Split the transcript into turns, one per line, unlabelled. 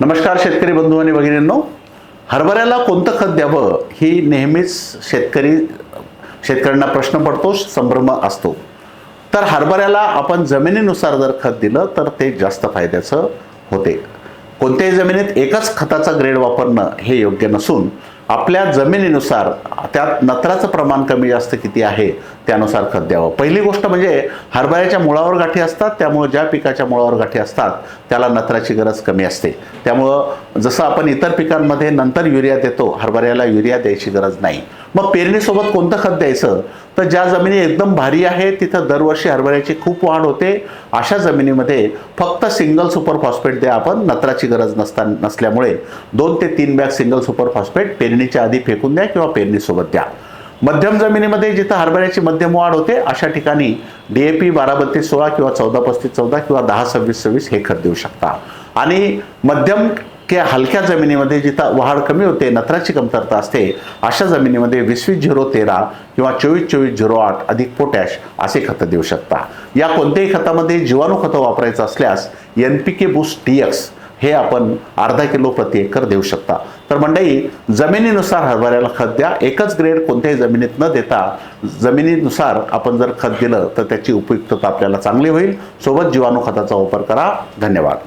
नमस्कार शेतकरी बंधू आणि भगिनींनो. हरभऱ्याला कोणतं खत द्यावं ही नेहमीच शेतकरी शेतकऱ्यांना प्रश्न पडतो संभ्रम असतो. तर हरभऱ्याला आपण जमिनीनुसार जर खत दिलं तर ते जास्त फायद्याचं होते. कोणत्याही जमिनीत एकच खताचा ग्रेड वापरणं हे योग्य नसून आपल्या जमिनीनुसार त्यात नत्राचं प्रमाण कमी जास्त किती आहे त्यानुसार खत द्यावं. पहिली गोष्ट म्हणजे हरभऱ्याच्या मुळावर गाठी असतात त्यामुळं ज्या पिकाच्या मुळावर गाठी असतात त्याला नत्राची गरज कमी असते. त्यामुळं जसं आपण इतर पिकांमध्ये नंतर युरिया देतो हरभऱ्याला युरिया द्यायची गरज नाही. मग पेरणीसोबत कोणतं खत द्यायचं? तर ज्या जमिनी एकदम भारी आहे तिथं दरवर्षी हरभऱ्याची खूप वाढ होते. अशा जमिनीमध्ये फक्त सिंगल सुपर फॉस्फेट द्या आपण नत्राची गरज नसता नसल्यामुळे. दोन ते तीन बॅग सिंगल सुपर फॉस्फेट पेरणीच्या आधी फेकून द्या किंवा पेरणीसोबत द्या. मध्यम जमिनीमध्ये जिथं हरभऱ्याची मध्यम वाढ होते अशा ठिकाणी डी ए पी बारा बत्तीस सोळा किंवा चौदा पस्तीस चौदा किंवा दहा सव्वीस सव्वीस हे खत देऊ शकता. आणि मध्यम की हलक्या जमिनीमध्ये जिथं वाढ कमी होते नत्राची कमतरता असते अशा जमिनीमध्ये वीस वीस झिरो तेरा किंवा चोवीस चोवीस झिरो आठ अधिक पोटॅश असे खतं देऊ शकता. या कोणत्याही खतामध्ये जीवाणू खतं वापरायचं असल्यास N P K boost T X हे आपण अर्धा किलो प्रति एकर देऊ शकता. तर मंडई जमिनीनुसार हरभऱ्याला खत द्या. एकच ग्रेड कोणत्याही जमिनीत न देता जमिनीनुसार आपण जर खत दिलं तर त्याची उपयुक्तता आपल्याला चांगली होईल. सोबत जीवाणू खताचा वापर करा. धन्यवाद.